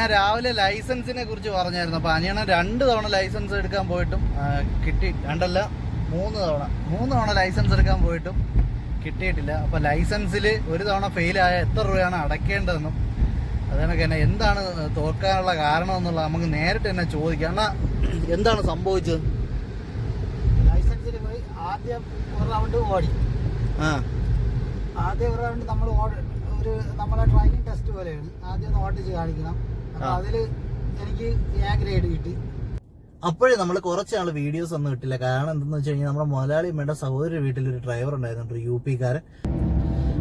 ഞാൻ രാവിലെ ലൈസൻസിനെ കുറിച്ച് പറഞ്ഞായിരുന്നു. അപ്പോൾ അനിയണ രണ്ട് തവണ ലൈസൻസ് എടുക്കാൻ പോയിട്ടും കിട്ടി രണ്ടല്ല മൂന്ന് തവണ മൂന്ന് തവണ ലൈസൻസ് എടുക്കാൻ പോയിട്ടും കിട്ടിയിട്ടില്ല. അപ്പോൾ ലൈസൻസിൽ ഒരു തവണ ഫെയിലായ എത്ര രൂപയാണ് അടയ്ക്കേണ്ടതെന്നും അതുകണക്ക് തന്നെ എന്താണ് തോൽക്കാനുള്ള കാരണം എന്നുള്ളത് നമുക്ക് നേരിട്ട് തന്നെ ചോദിക്കാം. എന്നാ എന്താണ് സംഭവിച്ചത്? ലൈസൻസിൽ പോയി ആദ്യം ഒരു റൗണ്ട് ഓടി. ആ. ആദ്യം ഒരു റൗണ്ട് നമ്മൾ ഒരു നമ്മളെ ഡ്രൈവിംഗ് ടെസ്റ്റ് പോലെയാണ്. ആദ്യം ഒന്ന് ഓടിച്ച് കാണിക്കണം. അപ്പൊ. അതിൽ എനിക്ക് എ ഗ്രേഡ് കിട്ടി. അപ്പോഴേ നമ്മൾ കുറച്ച് നാൾ വീഡിയോസ് ഒന്നും കിട്ടില്ല കാരണം എന്തെന്ന് വെച്ച് കഴിഞ്ഞാൽ നമ്മുടെ മലയാളി മേട സഹോദരി വീട്ടിൽ ഒരു ഡ്രൈവർ ഉണ്ടായിരുന്നു ഒരു യു പിക്കാരൻ.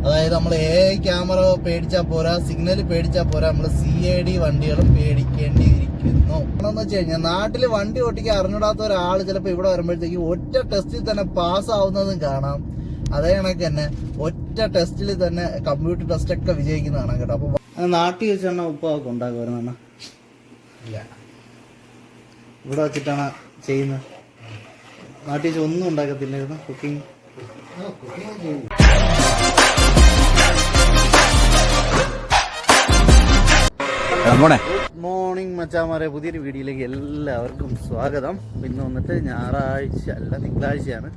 അതായത് നമ്മൾ എ ക്യാമറ പേടിച്ചാൽ പോരാ സിഗ്നൽ പേടിച്ചാൽ പോരാ നമ്മൾ സി ഐ ഡി വണ്ടികളും പേടിക്കേണ്ടിയിരിക്കുന്നു. എന്താണെന്ന് വെച്ച് കഴിഞ്ഞാൽ നാട്ടിൽ വണ്ടി ഓട്ടിക്കാൻ അറിഞ്ഞിടാത്ത ഒരാൾ ചിലപ്പോൾ ഇവിടെ വരുമ്പോഴത്തേക്ക് ഒറ്റ ടെസ്റ്റിൽ തന്നെ പാസ് ആവുന്നതും കാണാം. അതേ കണക്ക് തന്നെ ഒറ്റ ടെസ്റ്റിൽ തന്നെ കമ്പ്യൂട്ടർ ടെസ്റ്റ് ഒക്കെ വിജയിക്കുന്ന കാണാം കേട്ടോ. അപ്പൊ നാട്ടിൽ വെച്ചാണ് ഉപ്പൊക്കെ ഉണ്ടാക്കുമായിരുന്നു ഇല്ല. ഇവിടെ വെച്ചിട്ടാണ് ചെയ്യുന്നത്. നാട്ടിൽ വെച്ച് ഒന്നും ഉണ്ടാക്കത്തില്ലായിരുന്നു. കുക്കിംഗ് ഗുഡ് മോർണിംഗ് മച്ചാമാരെ. പുതിയൊരു വീഡിയോയിലേക്ക് എല്ലാവർക്കും സ്വാഗതം. ഇന്ന് വന്നിട്ട് ഞായറാഴ്ച അല്ല തിങ്കളാഴ്ചയാണ്.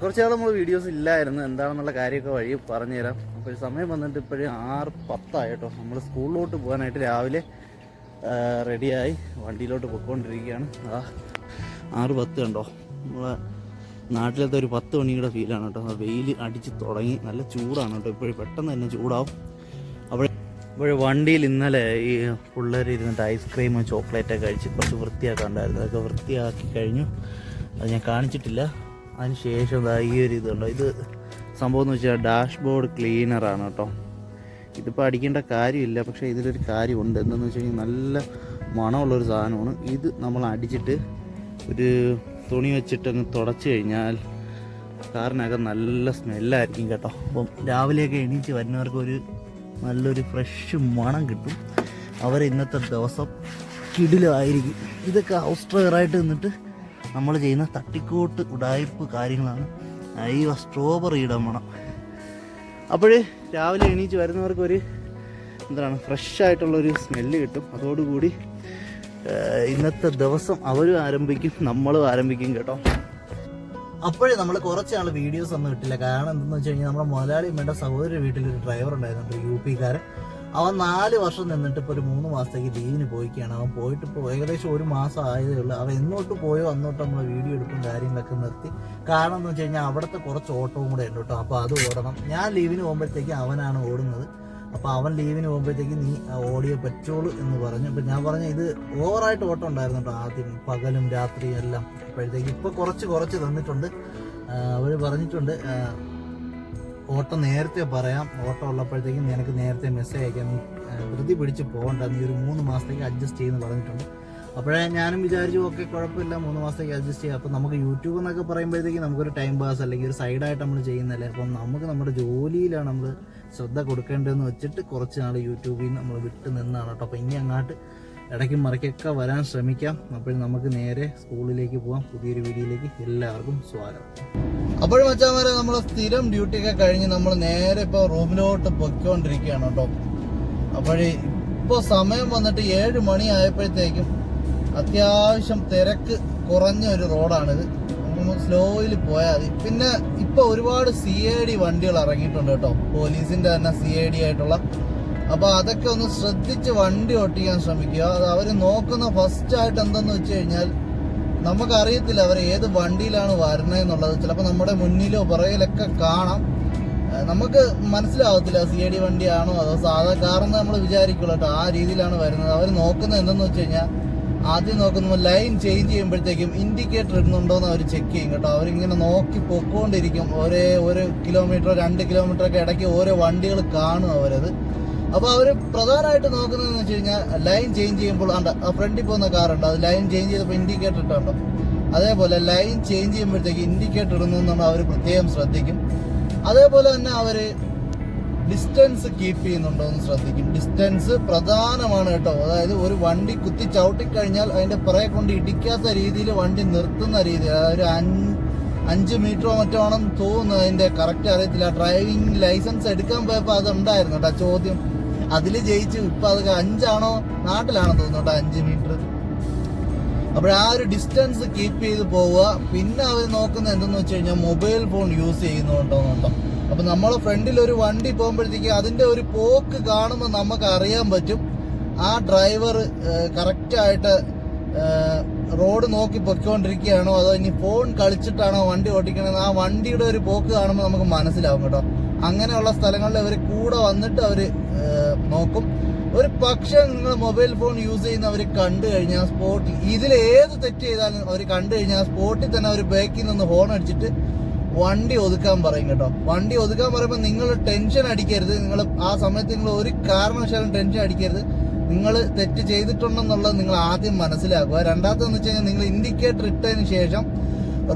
കുറച്ച് നാൾ നമ്മൾ വീഡിയോസ് ഇല്ലായിരുന്നു. എന്താണെന്നുള്ള കാര്യമൊക്കെ വഴി പറഞ്ഞുതരാം. അപ്പോൾ സമയം വന്നിട്ട് ഇപ്പോഴും ആറ് പത്തായിട്ടോ. നമ്മൾ സ്കൂളിലോട്ട് പോകാനായിട്ട് രാവിലെ റെഡിയായി വണ്ടിയിലോട്ട് പൊയ്ക്കൊണ്ടിരിക്കുകയാണ്. ആ ആറ് പത്ത് കണ്ടോ? നമ്മളെ നാട്ടിലത്തെ ഒരു പത്ത് മണിയുടെ ഫീലാണ് കേട്ടോ. വെയിൽ അടിച്ച് തുടങ്ങി. നല്ല ചൂടാണ് കേട്ടോ. ഇപ്പോഴും പെട്ടെന്ന് തന്നെ ചൂടാവും. അപ്പോഴേ ഇപ്പോഴും വണ്ടിയിൽ ഇന്നലെ ഈ പിള്ളേർ ഇരുന്നിട്ട് ഐസ്ക്രീമും ചോക്ലേറ്റൊക്കെ കഴിച്ച് കുറച്ച് വൃത്തിയാക്കാണ്ടായിരുന്നു അതൊക്കെ വൃത്തിയാക്കി കഴിഞ്ഞു. അത് ഞാൻ കാണിച്ചിട്ടില്ല. അതിന് ശേഷം ഈ ഒരു ഇതുണ്ടോ? ഇത് സംഭവം എന്ന് വെച്ചാൽ ഡാഷ് ബോർഡ് ക്ലീനറാണ് കേട്ടോ. ഇതിപ്പോൾ അടിക്കേണ്ട കാര്യമില്ല പക്ഷേ ഇതിലൊരു കാര്യമുണ്ട്. എന്തെന്ന് വെച്ച് കഴിഞ്ഞാൽ നല്ല മണമുള്ളൊരു സാധനമാണ്. ഇത് നമ്മൾ അടിച്ചിട്ട് ഒരു തുണി വെച്ചിട്ട് അങ്ങ് തുടച്ച് കഴിഞ്ഞാൽ കാറിനകം നല്ല സ്മെല്ലായിരിക്കും കേട്ടോ. അപ്പം രാവിലെയൊക്കെ എണീച്ച് വരുന്നവർക്ക് ഒരു നല്ലൊരു ഫ്രഷ് മണം കിട്ടും. അവർ ഇന്നത്തെ ദിവസം കിടിലായിരിക്കും. ഇതൊക്കെ ഹൗസ് ഡ്രൈവറായിട്ട് നിന്നിട്ട് നമ്മൾ ചെയ്യുന്ന തട്ടിക്കൂട്ട് ഉടായ്പ് കാര്യങ്ങളാണ്. അയ്യോ സ്ട്രോബെറിയുടെ മണം അപ്പോൾ രാവിലെ എണീച്ച് വരുന്നവർക്ക് ഒരു എന്താണ് ഫ്രഷ് ആയിട്ടുള്ളൊരു സ്മെല്ല് കിട്ടും. അതോടുകൂടി ഇന്നത്തെ ദിവസം അവരും ആരംഭിക്കും നമ്മളും ആരംഭിക്കും കേട്ടോ. അപ്പോഴേ നമ്മൾ കുറച്ച് നാൾ വീഡിയോസ് ഒന്നും ഇട്ടില്ല. കാരണം എന്തെന്ന് വെച്ച് കഴിഞ്ഞാൽ നമ്മുടെ മലയാളി വേണ്ട സഹോദരി വീട്ടിൽ ഒരു ഡ്രൈവർ ഉണ്ടായിരുന്നു യു പിക്കാരൻ അവൻ നാല് വർഷം നിന്നിട്ട് ഇപ്പോൾ ഒരു മൂന്ന് മാസത്തേക്ക് ലീവിന് പോയിക്കുകയാണ് അവൻ പോയിട്ട് ഇപ്പോൾ ഏകദേശം ഒരു മാസം ആയതേ ഉള്ളൂ. അവൻ എന്നോട്ട് പോയോ അന്നോട്ട് നമ്മൾ വീഡിയോ എടുക്കും കാര്യങ്ങളൊക്കെ നിർത്തി. കാരണം എന്ന് വെച്ച് കഴിഞ്ഞാൽ അവിടുത്തെ കുറച്ച് ഓട്ടവും കൂടെ ഉണ്ട് കേട്ടോ. അപ്പോൾ അത് ഓടണം. ഞാൻ ലീവിന് പോകുമ്പോഴത്തേക്ക് അവനാണ് ഓടുന്നത്. അപ്പോൾ അവൻ ലീവിന് പോകുമ്പോഴത്തേക്ക് നീ ഓടിയേ പറ്റുള്ളൂ എന്ന് പറഞ്ഞു. അപ്പോൾ ഞാൻ പറഞ്ഞു ഇത് ഓവറായിട്ട് ഓട്ടം ഉണ്ടായിരുന്നു കേട്ടോ ആദ്യം പകലും രാത്രിയും എല്ലാം. അപ്പോഴത്തേക്ക് ഇപ്പോൾ കുറച്ച് കുറച്ച് തന്നിട്ടുണ്ട്. അവർ പറഞ്ഞിട്ടുണ്ട് ഓട്ടം നേരത്തെ പറയാം. ഓട്ടോ ഉള്ളപ്പോഴത്തേക്കും നിനക്ക് നേരത്തെ മെസ്സേജ് അയക്കാം. നീ ധൃതി പിടിച്ച് പോകണ്ട. നീ ഒരു മൂന്ന് മാസത്തേക്ക് അഡ്ജസ്റ്റ് ചെയ്യുമെന്ന് പറഞ്ഞിട്ടുണ്ട്. അപ്പോഴേ ഞാനും വിചാരിച്ചു ഓക്കെ കുഴപ്പമില്ല. മൂന്ന് മാസത്തേക്ക് അഡ്ജസ്റ്റ് ചെയ്യാം. അപ്പോൾ നമുക്ക് യൂട്യൂബ് എന്നൊക്കെ പറയുമ്പോഴത്തേക്കും നമുക്കൊരു ടൈം പാസ് അല്ലെങ്കിൽ ഒരു സൈഡായിട്ട് നമ്മൾ ചെയ്യുന്നതല്ലേ. അപ്പം നമുക്ക് നമ്മുടെ ജോലിയിലാണ് നമ്മൾ ശ്രദ്ധ കൊടുക്കേണ്ടതെന്ന് വെച്ചിട്ട് കുറച്ച് നാൾ യൂട്യൂബിൽ നിന്ന് നമ്മൾ വിട്ട് നിന്നാണ് കേട്ടോ. അപ്പോൾ ഇനി അങ്ങോട്ട് ഇടയ്ക്കും മറിക്കൊക്കെ വരാൻ ശ്രമിക്കാം. അപ്പോൾ നമുക്ക് നേരെ സ്കൂളിലേക്ക് പോവാം. പുതിയൊരു വീഡിയോയിലേക്ക് എല്ലാവർക്കും സ്വാഗതം. അപ്പോഴും മച്ചാമാരെ നമ്മൾ സ്ഥിരം ഡ്യൂട്ടി ഒക്കെ കഴിഞ്ഞ് നമ്മൾ നേരെ ഇപ്പോൾ റൂമിലോട്ട് പൊയ്ക്കൊണ്ടിരിക്കുകയാണ് കേട്ടോ. അപ്പോഴേ ഇപ്പോൾ സമയം വന്നിട്ട് ഏഴ് മണി ആയപ്പോഴത്തേക്കും അത്യാവശ്യം തിരക്ക് കുറഞ്ഞ ഒരു റോഡാണിത്. സ്ലോയിൽ പോയാൽ മതി. പിന്നെ ഇപ്പോൾ ഒരുപാട് സി ഐ ഡി വണ്ടികൾ ഇറങ്ങിയിട്ടുണ്ട് കേട്ടോ. പോലീസിന്റെ തന്നെ സി ഐ ഡി ആയിട്ടുള്ള അപ്പൊ അതൊക്കെ ഒന്ന് ശ്രദ്ധിച്ച് വണ്ടി ഓട്ടിക്കാൻ ശ്രമിക്കുക. അത് അവർ നോക്കുന്ന ഫസ്റ്റ് ആയിട്ട് എന്തെന്ന് വെച്ച് കഴിഞ്ഞാൽ നമുക്കറിയത്തില്ല അവർ ഏത് വണ്ടിയിലാണ് വരുന്നതെന്നുള്ളത് ചിലപ്പോൾ നമ്മുടെ മുന്നിലോ പുറകിലൊക്കെ കാണാം. നമുക്ക് മനസ്സിലാവത്തില്ല സി ഐ ഡി വണ്ടിയാണോ അതോ സാധാ കാറെന്ന് നമ്മൾ വിചാരിക്കുള്ളൂ കേട്ടോ ആ രീതിയിലാണ് വരുന്നത്. അവർ നോക്കുന്നത് എന്തെന്ന് വെച്ച് കഴിഞ്ഞാൽ ആദ്യം നോക്കുമ്പോൾ ലൈൻ ചേഞ്ച് ചെയ്യുമ്പോഴത്തേക്കും ഇൻഡിക്കേറ്റർ ഇടുന്നുണ്ടോ എന്ന് അവർ ചെക്ക് ചെയ്യും കേട്ടോ. അവരിങ്ങനെ നോക്കി പൊക്കോണ്ടിരിക്കും. ഒരേ ഒരു കിലോമീറ്റർ രണ്ട് കിലോമീറ്റർ ഒക്കെ ഇടയ്ക്ക് ഓരോ വണ്ടികൾ കാണും അവരത്. അപ്പോൾ അവർ പ്രധാനമായിട്ട് നോക്കുന്നതെന്ന് വെച്ച് കഴിഞ്ഞാൽ ലൈൻ ചേഞ്ച് ചെയ്യുമ്പോൾ ഉണ്ട് ആ ഫ്രണ്ടിൽ പോകുന്ന കാറുണ്ട് അത് ലൈൻ ചേഞ്ച് ചെയ്തപ്പോൾ ഇൻഡിക്കേറ്റർ ഇട്ടുണ്ടോ? അതേപോലെ ലൈൻ ചേഞ്ച് ചെയ്യുമ്പോഴത്തേക്ക് ഇൻഡിക്കേറ്റർ ഇടുന്നു അവർ പ്രത്യേകം ശ്രദ്ധിക്കും. അതേപോലെ തന്നെ അവർ ഡിസ്റ്റൻസ് കീപ്പ് ചെയ്യുന്നുണ്ടോ എന്ന് ശ്രദ്ധിക്കും. ഡിസ്റ്റൻസ് പ്രധാനമാണ് കേട്ടോ. അതായത് ഒരു വണ്ടി കുത്തി ചവിട്ടിക്കഴിഞ്ഞാൽ അതിന്റെ പുറകെ കൊണ്ട് ഇടിക്കാത്ത രീതിയിൽ വണ്ടി നിർത്തുന്ന രീതി ഒരു അഞ്ച് മീറ്ററോ മറ്റോ ആണെന്ന് തോന്നുന്നു അതിന്റെ കറക്റ്റ് അറിയത്തില്ല. ഡ്രൈവിംഗ് ലൈസൻസ് എടുക്കാൻ പോയപ്പോൾ അത് ഉണ്ടായിരുന്നു കേട്ടോ ചോദ്യം അതിൽ ജയിച്ചു. ഇപ്പൊ അത് അഞ്ചാണോ? നാട്ടിലാണോ തോന്നുന്നുണ്ട് അഞ്ച് മീറ്റർ. അപ്പോൾ ആ ഒരു ഡിസ്റ്റൻസ് കീപ്പ് ചെയ്ത് പോവുക. പിന്നെ അവർ നോക്കുന്ന എന്തെന്ന് വെച്ച് കഴിഞ്ഞാൽ മൊബൈൽ ഫോൺ യൂസ് ചെയ്യുന്നുണ്ടോന്നുണ്ടോ അപ്പൊ നമ്മളെ ഫ്രണ്ടിൽ ഒരു വണ്ടി പോകുമ്പോഴത്തേക്ക് അതിന്റെ ഒരു പോക്ക് കാണുമ്പോൾ നമുക്ക് അറിയാൻ പറ്റും. ആ ഡ്രൈവർ കറക്റ്റായിട്ട് റോഡ് നോക്കി പൊയ്ക്കൊണ്ടിരിക്കുകയാണോ അതോ ഇനി ഫോൺ കളിച്ചിട്ടാണോ വണ്ടി ഓടിക്കണത് ആ വണ്ടിയുടെ ഒരു പോക്ക് കാണുമ്പോൾ നമുക്ക് മനസ്സിലാവും കേട്ടോ. അങ്ങനെയുള്ള സ്ഥലങ്ങളിൽ അവർ കൂടെ വന്നിട്ട് അവർ നോക്കും. ഒരു പക്ഷേ നിങ്ങൾ മൊബൈൽ ഫോൺ യൂസ് ചെയ്യുന്ന അവർ കണ്ടു കഴിഞ്ഞാൽ സ്പോട്ടിൽ ഇതിൽ ഏത് തെറ്റ് ചെയ്താലും അവർ കണ്ടു കഴിഞ്ഞാൽ സ്പോട്ടിൽ തന്നെ അവർ ബാക്കിൽ നിന്ന് ഹോൺ അടിച്ചിട്ട് വണ്ടി ഒതുക്കാൻ പറയും കേട്ടോ. വണ്ടി ഒതുക്കാൻ പറയുമ്പോൾ നിങ്ങൾ ടെൻഷൻ അടിക്കരുത്. നിങ്ങൾ ആ സമയത്ത് നിങ്ങൾ ഒരു കാരണവശാലും ടെൻഷൻ അടിക്കരുത്. നിങ്ങൾ തെറ്റ് ചെയ്തിട്ടുണ്ടെന്നുള്ളത് നിങ്ങൾ ആദ്യം മനസ്സിലാക്കുക. രണ്ടാമത്തെന്ന് വെച്ച് കഴിഞ്ഞാൽ നിങ്ങൾ ഇൻഡിക്കേറ്റർ ഇട്ടതിന് ശേഷം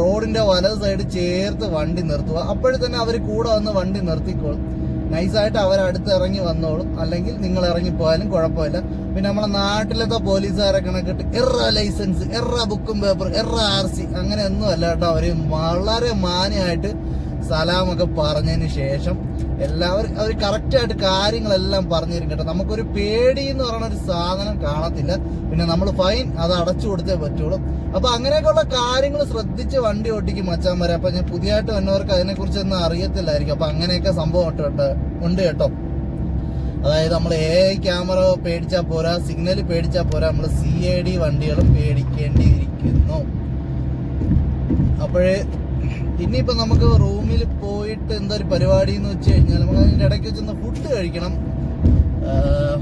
റോഡിന്റെ വലത് സൈഡ് ചേർത്ത് വണ്ടി നിർത്തുക. അപ്പോഴേ തന്നെ അവർ കൂടെ വന്ന് വണ്ടി നിർത്തിക്കോളും. നൈസായിട്ട് അവരടുത്ത് ഇറങ്ങി വന്നോളും. അല്ലെങ്കിൽ നിങ്ങൾ ഇറങ്ങി പോയാലും കുഴപ്പമില്ല. പിന്നെ നമ്മളെ നാട്ടിലത്തെ പോലീസുകാരെ കണക്കിട്ട് എറ ലൈസൻസ് എറ ബുക്കും പേപ്പർ എറ ആർ സി അങ്ങനെ ഒന്നും അല്ല കേട്ടോ. അവർ വളരെ മാന്യമായിട്ട് സലാമൊക്കെ പറഞ്ഞതിന് ശേഷം എല്ലാവരും അവർ കറക്റ്റായിട്ട് കാര്യങ്ങളെല്ലാം പറഞ്ഞു തരും കേട്ടോ. നമുക്കൊരു പേടി എന്ന് പറയുന്ന ഒരു സാധനം കാണത്തില്ല. പിന്നെ നമ്മൾ ഫൈൻ അത് അടച്ചു കൊടുത്തേ പറ്റുള്ളൂ. അപ്പൊ അങ്ങനെയൊക്കെയുള്ള കാര്യങ്ങൾ ശ്രദ്ധിച്ച് വണ്ടി ഓട്ടിക്കും മച്ചാൻ വരെ അപ്പൊ ഞാൻ പുതിയതായിട്ട് വന്നവർക്ക് അതിനെക്കുറിച്ച് ഒന്നും അറിയത്തില്ലായിരിക്കും. അപ്പൊ അങ്ങനെയൊക്കെ സംഭവം കേട്ടോ. ഉണ്ട് കേട്ടോ. അതായത് നമ്മൾ എ ഐ ക്യാമറ പേടിച്ചാൽ പോരാ സിഗ്നൽ പേടിച്ചാൽ പോരാ. നമ്മൾ സി എ ഡി വണ്ടികളും പേടിക്കേണ്ടിയിരിക്കുന്നു. അപ്പോഴേ ഇനിയിപ്പോ നമുക്ക് റൂമിൽ പോയിട്ട് എന്താ ഒരു പരിപാടി എന്ന് വെച്ച് കഴിഞ്ഞാൽ നമുക്ക് അതിന്റെ ഇടയ്ക്ക് വെച്ചൊന്ന് ഫുഡ് കഴിക്കണം.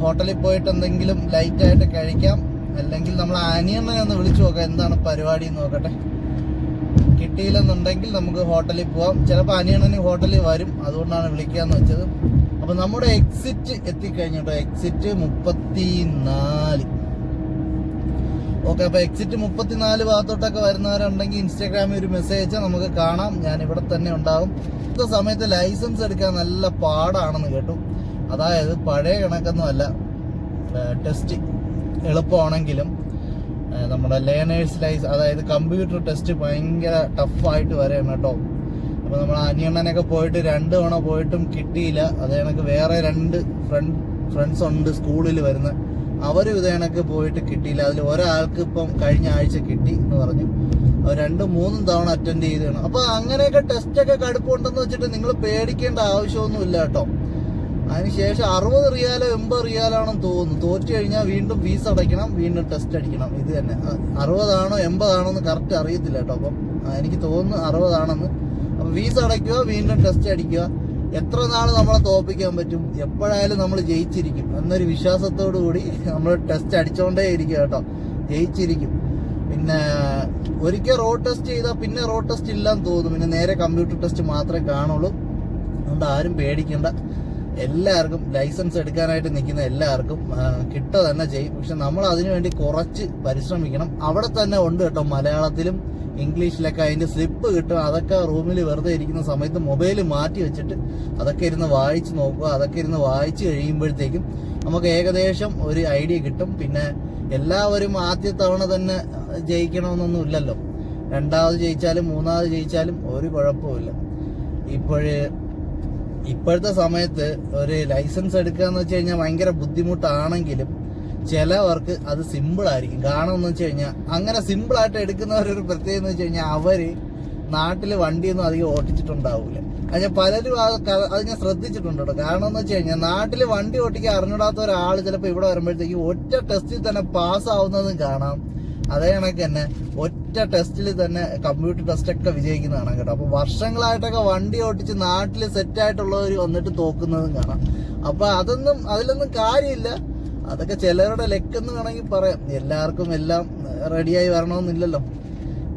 ഹോട്ടലിൽ പോയിട്ട് എന്തെങ്കിലും ലൈറ്റ് ആയിട്ട് കഴിക്കാം. അല്ലെങ്കിൽ നമ്മൾ അനിയണ്ണനെ ഒന്ന് വിളിച്ചു നോക്കാം എന്താണ് പരിപാടി എന്ന് നോക്കട്ടെ. കിട്ടിയില്ലെന്നുണ്ടെങ്കിൽ നമുക്ക് ഹോട്ടലിൽ പോവാം. ചിലപ്പോൾ അനിയണ്ണന് ഹോട്ടലിൽ വരും അതുകൊണ്ടാണ് വിളിക്കാന്ന് വെച്ചത്. അപ്പൊ നമ്മുടെ എക്സിറ്റ് എത്തിക്കഴിഞ്ഞു എക്സിറ്റ് മുപ്പത്തി നാല് ഓക്കെ അപ്പൊ എക്സിറ്റ് മുപ്പത്തിനാല് ഭാഗത്തോട്ടൊക്കെ വരുന്നവരുണ്ടെങ്കിൽ ഇൻസ്റ്റാഗ്രാമിൽ ഒരു മെസ്സേജ് അയച്ചാൽ നമുക്ക് കാണാം. ഞാൻ ഇവിടെ തന്നെ ഉണ്ടാവും. ഇന്നത്തെ സമയത്ത് ലൈസൻസ് എടുക്കാൻ നല്ല പാടാണെന്ന് കേട്ടു. അതായത് പഴയ കണക്കൊന്നുമല്ല ടെസ്റ്റ് എളുപ്പമാണെങ്കിലും നമ്മുടെ ലേണേഴ്സ് ലൈസ് അതായത് കമ്പ്യൂട്ടർ ടെസ്റ്റ് ഭയങ്കര ടഫായിട്ട് വരെയാണ് കേട്ടോ. അപ്പോൾ നമ്മൾ അനിയണ്ണനൊക്കെ പോയിട്ട് രണ്ട് തവണ പോയിട്ടും കിട്ടിയില്ല. അത് വേറെ രണ്ട് ഫ്രണ്ട് ഫ്രണ്ട്സ് ഉണ്ട് സ്കൂളിൽ വരുന്ന അവരും ഇത് കണക്ക് പോയിട്ട് കിട്ടിയില്ല. അതിൽ ഒരാൾക്ക് ഇപ്പം കഴിഞ്ഞ ആഴ്ച കിട്ടി എന്ന് പറഞ്ഞു. അവർ രണ്ടും മൂന്നും തവണ അറ്റൻഡ് ചെയ്താണ് അപ്പൊ അങ്ങനെയൊക്കെ ടെസ്റ്റ് ഒക്കെ കടുപ്പുണ്ടെന്ന് വെച്ചിട്ട് നിങ്ങൾ പേടിക്കേണ്ട ആവശ്യമൊന്നും ഇല്ല കേട്ടോ. അതിനുശേഷം അറുപത് റിയാലോ എൺപത് റിയാലാണെന്ന് തോന്നുന്നു. തോറ്റു കഴിഞ്ഞാൽ വീണ്ടും ഫീസ് അടയ്ക്കണം വീണ്ടും ടെസ്റ്റ് അടിക്കണം. ഇത് തന്നെ. അറുപതാണോ എൺപതാണോ എന്ന് കറക്റ്റ് അറിയത്തില്ല കേട്ടോ. അപ്പം എനിക്ക് തോന്നുന്നു അറുപതാണെന്ന്. അപ്പം ഫീസ് അടയ്ക്കുക വീണ്ടും ടെസ്റ്റ് അടിക്കുക. എത്ര നാൾ നമ്മളെ തോപ്പിക്കാൻ പറ്റും? എപ്പോഴായാലും നമ്മൾ ജയിച്ചിരിക്കും. എന്നൊരു വിശ്വാസത്തോടു കൂടി നമ്മൾ ടെസ്റ്റ് അടിച്ചോണ്ടേ കേട്ടോ. ജയിച്ചിരിക്കും. പിന്നെ ഒരിക്കൽ റോഡ് ടെസ്റ്റ് ചെയ്താൽ പിന്നെ റോഡ് ടെസ്റ്റ് ഇല്ലാന്ന് തോന്നും. പിന്നെ നേരെ കമ്പ്യൂട്ടർ ടെസ്റ്റ് മാത്രമേ കാണുള്ളൂ. അതുകൊണ്ട് ആരും പേടിക്കണ്ട. എല്ലാവർക്കും ലൈസൻസ് എടുക്കാനായിട്ട് നിൽക്കുന്ന എല്ലാവർക്കും കിട്ടുക തന്നെ ചെയ്യും. പക്ഷെ നമ്മൾ അതിനു വേണ്ടി കുറച്ച് പരിശ്രമിക്കണം. അവിടെ തന്നെ ഉണ്ട് കേട്ടോ മലയാളത്തിലും ഇംഗ്ലീഷിലൊക്കെ അതിന്റെ സ്ലിപ്പ് കിട്ടും അതൊക്കെ റൂമിൽ വെറുതെ ഇരിക്കുന്ന സമയത്ത് മൊബൈൽ മാറ്റി വെച്ചിട്ട് അതൊക്കെ ഇരുന്ന് വായിച്ച് നോക്കുക. അതൊക്കെ ഇരുന്ന് വായിച്ച് കഴിയുമ്പോഴത്തേക്കും നമുക്ക് ഏകദേശം ഒരു ഐഡിയ കിട്ടും. പിന്നെ എല്ലാവരും ആദ്യ തവണ തന്നെ ജയിക്കണമെന്നൊന്നും ഇല്ലല്ലോ. രണ്ടാമത് ജയിച്ചാലും മൂന്നാമത് ജയിച്ചാലും ഒരു കുഴപ്പമില്ല ഇപ്പോഴേ ഇപ്പോഴത്തെ സമയത്ത് ഒരു ലൈസൻസ് എടുക്കുക എന്ന് വെച്ച് കഴിഞ്ഞാൽ ഭയങ്കര ബുദ്ധിമുട്ടാണെങ്കിലും ചിലവർക്ക് അത് സിമ്പിൾ ആയിരിക്കും. കാരണം എന്ന് വെച്ച് കഴിഞ്ഞാൽ അങ്ങനെ സിമ്പിൾ ആയിട്ട് എടുക്കുന്നവരൊരു പ്രത്യേകത എന്ന് വെച്ച് കഴിഞ്ഞാൽ അവർ നാട്ടിൽ വണ്ടിയൊന്നും അധികം ഓട്ടിച്ചിട്ടുണ്ടാവില്ല അത് ഞാൻ പലരും അത് ഞാൻ ശ്രദ്ധിച്ചിട്ടുണ്ട് കേട്ടോ. കാരണം എന്ന് വെച്ച് കഴിഞ്ഞാൽ നാട്ടിൽ വണ്ടി ഓട്ടിക്കാൻ അറിഞ്ഞിടാത്ത ഒരാൾ ചിലപ്പോൾ ഇവിടെ വരുമ്പോഴത്തേക്ക് ഒറ്റ ടെസ്റ്റിൽ തന്നെ പാസ് ആവുന്നതും കാണാം. അതേ കണക്ക് തന്നെ ഒറ്റ ടെസ്റ്റിൽ തന്നെ കമ്പ്യൂട്ടർ ടെസ്റ്റ് ഒക്കെ വിജയിക്കുന്ന കാണാം കേട്ടോ. അപ്പൊ വർഷങ്ങളായിട്ടൊക്കെ വണ്ടി ഓട്ടിച്ച് നാട്ടിൽ സെറ്റ് ആയിട്ടുള്ളവർ വന്നിട്ട് തോക്കുന്നതും കാണാം. അപ്പൊ അതൊന്നും അതിലൊന്നും കാര്യമില്ല. അതൊക്കെ ചിലരുടെ ലെക്കെന്ന് വേണമെങ്കിൽ പറയാം. എല്ലാവർക്കും എല്ലാം റെഡിയായി വരണമെന്നില്ലല്ലോ.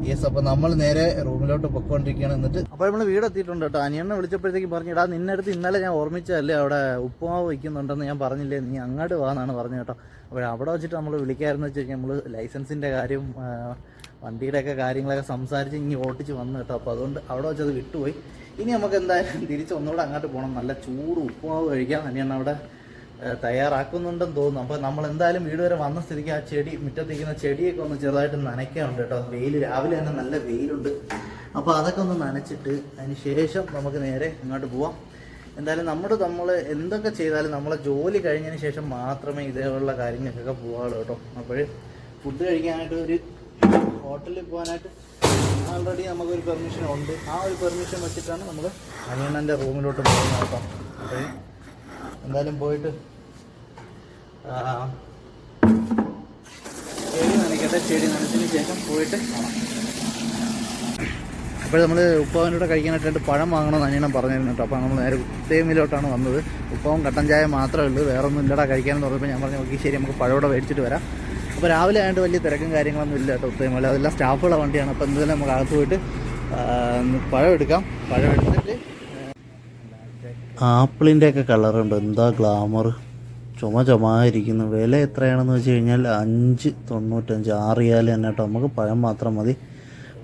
യെസ് അപ്പൊ നമ്മൾ നേരെ റൂമിലോട്ട് പൊക്കോണ്ടിരിക്കുകയാണ് എന്നിട്ട് അപ്പൊ നമ്മൾ വീട് എത്തിയിട്ടുണ്ട് കേട്ടോ. അനിയണ്ണെ വിളിച്ചപ്പോഴത്തേക്ക് പറഞ്ഞിടാ ഇടാ നിന്നെ അടുത്ത് ഇന്നലെ ഞാൻ ഓർമ്മിച്ചല്ലേ അവിടെ ഉപ്പുമാവ് വയ്ക്കുന്നുണ്ടെന്ന് ഞാൻ പറഞ്ഞില്ലേ നീ അങ്ങോട്ട് വാന്നാണ് പറഞ്ഞു കേട്ടോ. അപ്പോൾ അവിടെ വെച്ചിട്ട് നമ്മൾ വിളിക്കാമെന്ന് വെച്ച് കഴിഞ്ഞാൽ നമ്മൾ ലൈസൻസിന്റെ കാര്യം വണ്ടിയുടെ ഒക്കെ കാര്യങ്ങളൊക്കെ സംസാരിച്ച് ഇനി ഓട്ടിച്ച് വന്നു കേട്ടോ. അപ്പോൾ അതുകൊണ്ട് അവിടെ വെച്ചത് വിട്ടുപോയി. ഇനി നമുക്ക് എന്തായാലും തിരിച്ച് ഒന്നുകൂടെ അങ്ങോട്ട് പോകണം നല്ല ചൂട് ഉപ്പുമാവ് കഴിക്കാം. അനിയണ്ണ അവിടെ തയ്യാറാക്കുന്നുണ്ടെന്ന് തോന്നുന്നു. അപ്പോൾ നമ്മൾ എന്തായാലും വീട് വരെ വന്ന സ്ഥിതിക്ക് ആ ചെടി മുറ്റത്തിരിക്കുന്ന ചെടിയൊക്കെ ഒന്ന് ചെറുതായിട്ട് നനയ്ക്കാറുണ്ട് കേട്ടോ. വെയിൽ രാവിലെ തന്നെ നല്ല വെയിലുണ്ട്. അപ്പോൾ അതൊക്കെ ഒന്ന് നനച്ചിട്ട് അതിന് ശേഷം നമുക്ക് നേരെ ഇങ്ങോട്ട് പോവാം. എന്തായാലും നമ്മുടെ നമ്മൾ എന്തൊക്കെ ചെയ്താലും നമ്മളെ ജോലി കഴിഞ്ഞതിന് ശേഷം മാത്രമേ ഇതേപോലുള്ള കാര്യങ്ങൾക്കൊക്കെ പോകാവുള്ളൂ കേട്ടോ. അപ്പോൾ ഫുഡ് കഴിക്കാനായിട്ട് ഒരു ഹോട്ടലിൽ പോകാനായിട്ട് ആൾറെഡി നമുക്കൊരു പെർമിഷൻ ഉണ്ട്. ആ ഒരു പെർമിഷൻ വെച്ചിട്ടാണ് നമ്മൾ അനിയണ്ണന്റെ റൂമിലോട്ട് പോകുന്നത് കേട്ടോ. അപ്പോൾ എന്തായാലും പോയിട്ട് ചെടി നനയ്ക്കട്ടെ ചെടി നനച്ചതിന് ശേഷം പോയിട്ട് അപ്പോൾ നമ്മൾ ഉപ്പാവിന്റെ കൂടെ കഴിക്കാനായിട്ട് രണ്ട് പഴം വാങ്ങണമെന്ന് അനിയനം പറഞ്ഞിരുന്നു കേട്ടോ. അപ്പോൾ നമ്മൾ നേരെ ഉത്തേമിലോട്ടാണ് വന്നത്. ഉപ്പാവും കട്ടൻ ചായ മാത്രമേ ഉള്ളൂ വേറെ ഒന്നും ഇല്ലടാ കഴിക്കാനെന്ന് പറഞ്ഞപ്പോൾ ഞാൻ പറഞ്ഞു നോക്കി ശരി നമുക്ക് പഴവിടെ മേടിച്ചിട്ട് വരാം. അപ്പോൾ രാവിലെ ആയതുകൊണ്ട് വലിയ തിരക്കും കാര്യങ്ങളൊന്നും ഇല്ല കേട്ടോ ഉത്തേമല. അതെല്ലാം സ്റ്റാഫുള്ള വണ്ടിയാണ്. അപ്പോൾ എന്തായാലും നമുക്ക് അകത്ത് പോയിട്ട് പഴം എടുക്കാം. പഴം എടുത്തിട്ട് ആപ്പിളിന്റെ ഒക്കെ കളറുണ്ട്. എന്താ ഗ്ലാമർ ചുമ ചുമായിരിക്കുന്നു വില എത്രയാണെന്ന് വെച്ച് കഴിഞ്ഞാൽ അഞ്ച് തൊണ്ണൂറ്റഞ്ച്. ആറിയാൽ തന്നെ കേട്ടോ. നമുക്ക് പഴം മാത്രം മതി.